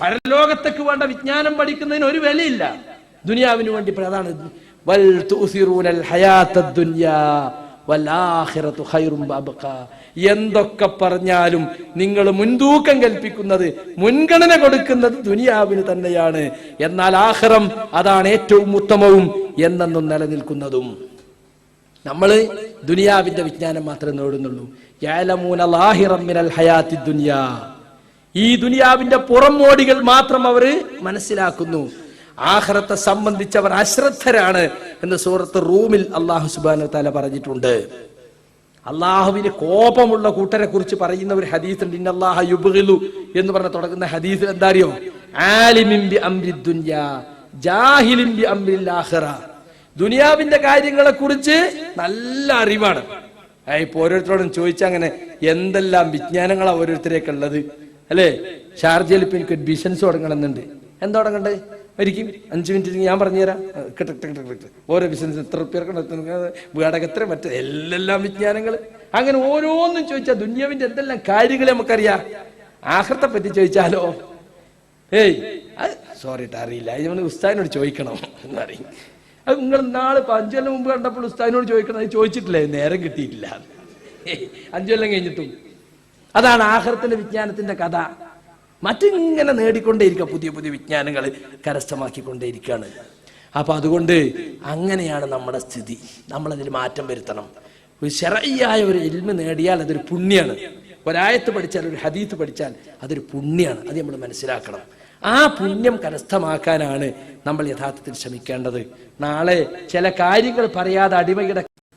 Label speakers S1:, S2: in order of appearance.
S1: പരലോകത്തേക്ക് വേണ്ട വിജ്ഞാനം പഠിക്കുന്നതിന് ഒരു വിലയില്ല. ദുനിയാവിന് വേണ്ടി അതാണ് വൽ. എന്തൊക്കെ പറഞ്ഞാലും നിങ്ങൾ മുൻതൂക്കം കൽപ്പിക്കുന്നത് മുൻഗണന കൊടുക്കുന്നത് ദുനിയാവിന് തന്നെയാണ്. എന്നാൽ ആഹ്റം അതാണ് ഏറ്റവും ഉത്തമവും എന്നെന്നും നിലനിൽക്കുന്നതും. നമ്മൾ ദുനിയാവിന്റെ വിജ്ഞാനം മാത്രമേ നേടുന്നുള്ളൂ. ഹയാത്തി ദുനിയാ. ഈ ദുനിയാവിന്റെ പുറമോടികൾ മാത്രം അവർ മനസ്സിലാക്കുന്നു. ആഖിറത്തെ സംബന്ധിച്ചവർ അശ്രദ്ധരാണ് എന്ന് സൂറത്ത് റൂമിൽ അള്ളാഹു സുബാന തല പറഞ്ഞിട്ടുണ്ട്. അള്ളാഹുവിന് കോപമുള്ള കൂട്ടരെ കുറിച്ച് പറയുന്ന ഒരു ഹദീസ് ഉണ്ട് ഇന്നല്ലാഹ എന്ന് പറഞ്ഞ തുടങ്ങുന്ന ഹദീസിൽ എന്താ അറിയോ ദുനിയാവിന്റെ കാര്യങ്ങളെ കുറിച്ച് നല്ല അറിവാണ്. ഇപ്പൊ ഓരോരുത്തരോടും ചോദിച്ചങ്ങനെ എന്തെല്ലാം വിജ്ഞാനങ്ങളാ ഓരോരുത്തരെയൊക്കെ ഉള്ളത് അല്ലേ? ഷാർജയിൽ ഇപ്പൊ എനിക്ക് ബിസിനസ് തുടങ്ങണമെന്നുണ്ട്. എന്താ തുടങ്ങണ്ടേ? ഒരിക്കും അഞ്ച് മിനിറ്റ് ഞാൻ പറഞ്ഞുതരാം. കിട്ട. ഓരോ ബിസിനസ് എത്ര റുപ്യർക്ക് വീടകത്ര മറ്റേ എല്ലാം വിജ്ഞാനങ്ങൾ അങ്ങനെ ഓരോന്നും ചോദിച്ചാൽ ദുന്യാവിന്റെ എന്തെല്ലാം കാര്യങ്ങൾ നമുക്കറിയാം. ആഹൃത്തെ പറ്റി ചോദിച്ചാലോ? ഏയ് സോറി ട്ടാ അറിയില്ല. അത് നമ്മൾ ഉസ്താദിനോട് ചോദിക്കണം എന്ന് അത് നിങ്ങൾ നാളെ ഇപ്പൊ അഞ്ചു കൊല്ലം മുമ്പ് കണ്ടപ്പോൾ ഉസ്താദിനോട് ചോദിക്കണം അത് ചോദിച്ചിട്ടില്ലേ നേരം കിട്ടിയിട്ടില്ല. അഞ്ചു കൊല്ലം കഴിഞ്ഞിട്ടും. അതാണ് ആഹൃത്തിന്റെ വിജ്ഞാനത്തിന്റെ കഥ. മറ്റിങ്ങനെ നേടിക്കൊണ്ടേയിരിക്കുക പുതിയ പുതിയ വിജ്ഞാനങ്ങൾ കരസ്ഥമാക്കിക്കൊണ്ടേയിരിക്കുകയാണ് അപ്പൊ അതുകൊണ്ട് അങ്ങനെയാണ് നമ്മുടെ സ്ഥിതി. നമ്മൾ അതിൽ മാറ്റം വരുത്തണം. ഒരു ശരയ്യായ ഒരു എൽമ നേടിയാൽ അതൊരു പുണ്യാണ്. ഒരായത്ത് പഠിച്ചാൽ ഒരു ഹദീത്ത് പഠിച്ചാൽ അതൊരു പുണ്യാണ്. അത് നമ്മൾ മനസ്സിലാക്കണം. ആ പുണ്യം കരസ്ഥമാക്കാനാണ് നമ്മൾ യഥാർത്ഥത്തിൽ ശ്രമിക്കേണ്ടത്. നാളെ ചില കാര്യങ്ങൾ പറയാതെ അടിമയുടെ